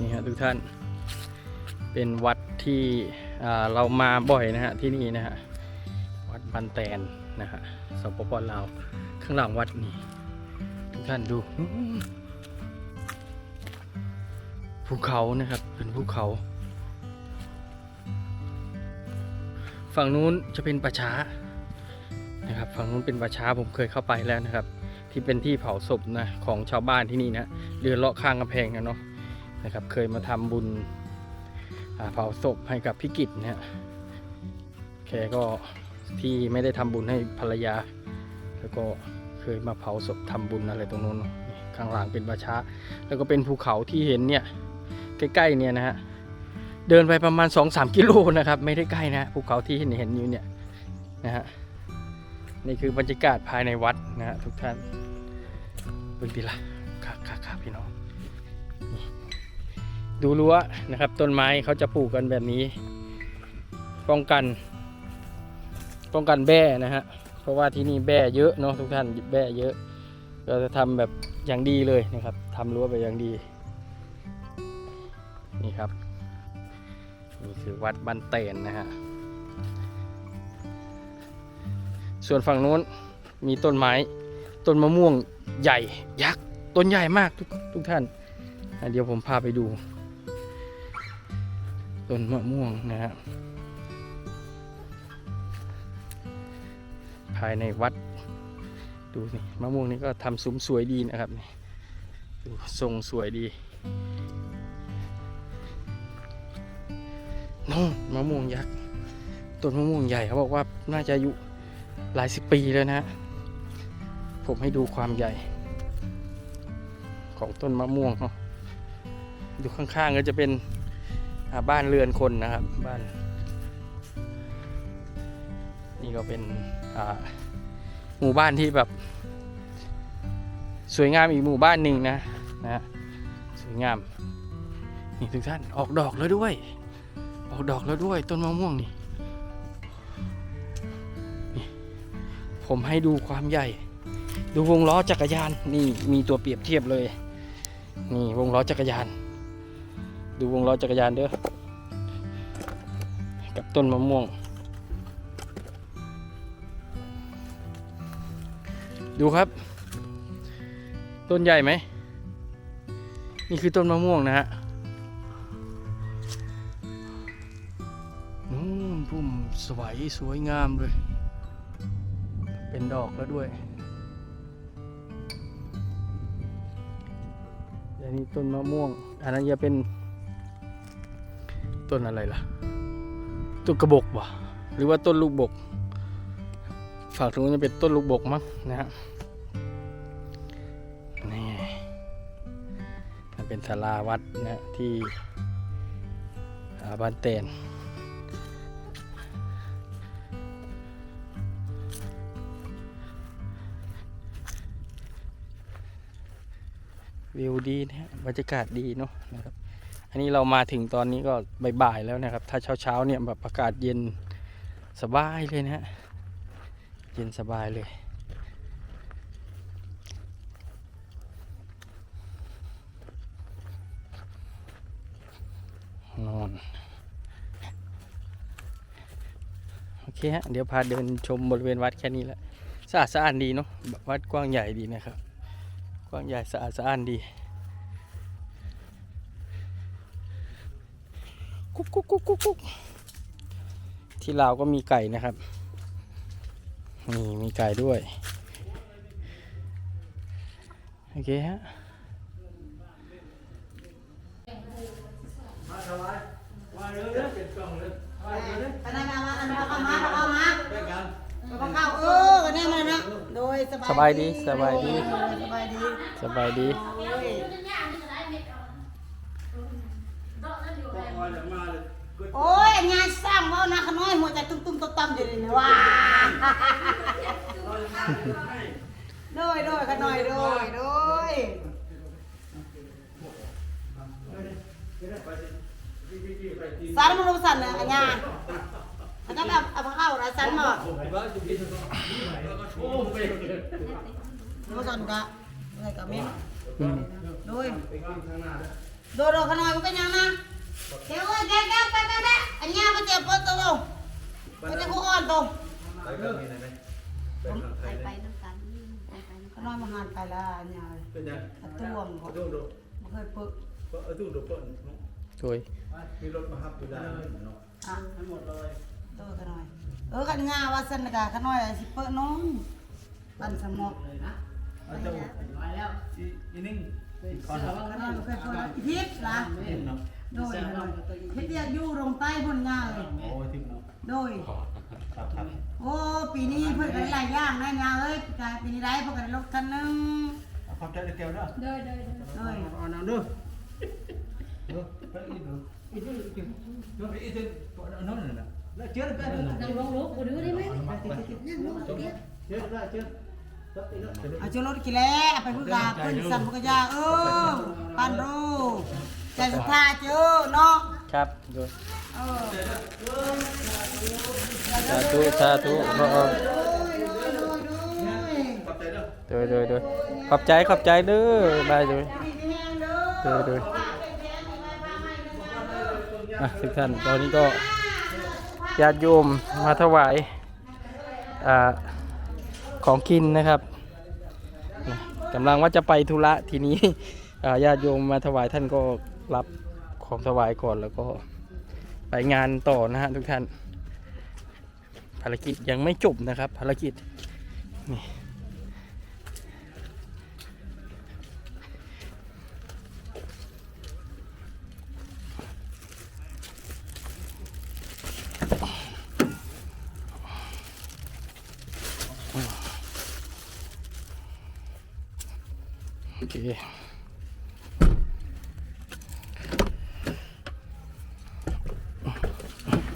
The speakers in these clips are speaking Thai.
นี่ฮะทุกท่านเป็นวัดที่เรามาบ่อยนะฮะที่นี่นะฮะวัดบันแตนนะฮะสปปลาวข้างหลังวัดนี่ทุกท่านดูภูเขานะครับเป็นภูเขา ฝั่งนู้นจะเป็นป่าช้านะครับฝั่งนู้นเป็นป่าช้าผมเคยเข้าไปแล้วนะครับ ที่เป็นที่เผาศพนะของชาวบ้านที่นี่นะเรือเลาะข้างกำแพงนะเนาะ นะครับ เคยมาทำบุญเผาศพให้กับพิกิจนะฮะแกก็ที่ไม่ได้ทำบุญให้ภรรยา แล้วก็เคยมาเผาศพทำบุญอะไรตรงนู้นข้างหลังเป็นป่าช้า แล้วก็เป็นภูเขาที่เห็นเนี่ยใกล้ๆเนี่ยนะฮะเดินไปประมาณ 2-3 กิโลนะครับ ไม่ได้ใกล้นะภูเขาที่เห็นเห็นอยู่เนี่ยนะฮะนี่คือบรรยากาศภายในวัดนะฮะทุกท่านเบิ่งดีละครับครับครับพี่น้องนี่ ดูรั้วนะครับ ต้นไม้เขาจะปลูกกันแบบนี้ ป้องกัน ป้องกันแบ้นะฮะเพราะว่าที่นี่แบ้เยอะเนาะทุกท่านแบ้เยอะ เราจะทำแบบอย่างดีเลยนะครับทำรั้วไปอย่างดี นี่ครับนี่คือวัดบ้านเตนนะฮะส่วนฝั่งนู้นมีต้นไม้ต้นมะม่วงใหญ่ยักษ์ต้นใหญ่มากทุกทุกท่าน เดี๋ยวผมพาไปดู ต้นมะม่วงนะฮะภายในวัด ดูสิมะม่วงนี่ก็ทำซุ้มสวยดีนะครับนี่ดูทรงสวยดีนู่นมะม่วงยักษ์ต้นมะม่วงใหญ่เขาบอกว่าน่าจะอายุหลายสิบปีแล้วนะ ผมให้ดูความใหญ่ ของต้นมะม่วงเนาะดูข้างๆก็จะเป็น บ้านเรือนคนนะครับบ้าน นี่ก็เป็นหมู่บ้านที่แบบ สวยงามอีกหมู่บ้านหนึ่งนะนะสวยงามนี่ทุกท่านออกดอกแล้วด้วย ออกดอกแล้วด้วยต้นมะม่วงนี่นี่ผมให้ดูความใหญ่ ดูวงล้อจักรยานนี่มีตัวเปรียบเทียบเลย นี่วงล้อจักรยาน ดูวงล้อจักรยานเด้อ กับต้นมะม่วง ดูครับ ต้นใหญ่ไหม นี่คือต้นมะม่วงนะฮะนู่นพุ่มสวยสวยงามเลย เป็นดอกแล้วด้วยอันนี้ต้นมะม่วง อันนั้นจะเป็น ต้นอะไรล่ะต้นกระบอกวะหรือว่าต้นลูกบกฝั่งตรงนู้นจะเป็นต้นลูกบกมั้งนะฮะนี่มันเป็นศาลาวัดนะที่บ้านเตนวิวดีนะฮะบรรยากาศดีเนาะนะครับ นนี้เรามาถึงตอนนี้ก็บ่ายๆแล้วนะครับ ถ้าเช้าๆเนี่ยแบบอากาศเย็นสบายเลยนะฮะ เย็นสบายเลยนอนโอเคฮะ เดี๋ยวพาเดินชมบริเวณวัดแค่นี้แหละสะอาดสะอ้านดีเนาะวัดกว้างใหญ่ดีนะครับ กว้างใหญ่สะอาดสะอ้านดี กุ๊กกุ๊กกุ๊กกุ๊กกุ๊กที่ลาวก็มีไก่นะครับ นี่มีไก่ด้วย โอเคฮะอันนั้นเอามาอันนั้นเอามาเอามาเอาเข้าเออวันนี้มานะโดยสบายสบายดี สบายดี สบายดี สบายดี โอ้ยงานสร้างว่านะขน้อยหัวใจตุ้มตุ้มต่ำๆอยู่นี่นะว้าโดยโดยขน้อยโดยโดยสารมันรู้สั่นเลยอันยาอันนั้นเอาเอาเข้านะสันหมดรู้สั่นกะอะไรกะมิ้นอืมโดยโดดโดดขนาดมันเป็ยังนะเดี๋ยวเอ้ยแกแกไปไปไปอันนี้มาเจ็บปวดตัวลงมันจะกูอ่อนตรง ไปกันมีไหนไหมไปทางไทไปยไปนะน้ำกันไปไปน้ำขกันนาดมาหันไปแล้วอันนี้เป็นยังตัวมเอาตู้ดูมันเคยปึกเอาตู้ดูก่อนโดยมีรถมาฮับอยู่ได้เนาะอะทั้งหมดเลยตัวขนาดเออกันงาว่าสันกาขนาดสิเปิดน้องปันสมองเอาเจ้าอีอีนิ่งก่อนขนาดมันเคยเปิดอีทิพย์ล่ะเนาะโดยเฮ็ดเรียกอยู่โรงใต้บนงาเลยโอ้ทิพย์เนาะโดย ครับครับโอ้ปีนี้เพิ่นก็ได้หลายอย่างนะงาเอ้ยปีนี้ได้เพิ่นก็ได้รถคันหนึงเอาความใจแก้วเนาะเด้อเด้อเด้อโดยเอาน้ำดูเออไปอีกดูอีกดูอีกดูอีกดูน้องนั่นน่ะแล้วเชื่อไปเลยนั่งลงลุกกูดูได้ไหมเชื่อได้เชื่อเอาจรถกี่แล้วเอาไปพึ่งกาเพิ่นสั่นพกยาเออปันโรใจสุดท้ายเจอเนาะครับโดยเออ สาธุสาธุพระองค์ขอบใจด้อโดยโดยโดยขอบใจขอบใจเด้อบายโดยโดยโดยอะทุกท่านตอนนี้ก็ญาติโยมมาถวายอ่าของกินนะครับกำลังว่าจะไปธุระทีนี้ญาติโยมมาถวายท่านก็รับของถวายก่อนแล้วก็ ไปงานต่อนะฮะทุกท่าน ภารกิจยังไม่จบนะครับ ภารกิจนี่โอเค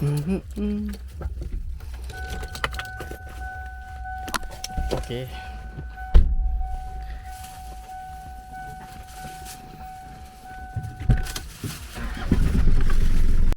อืมอืม โอเค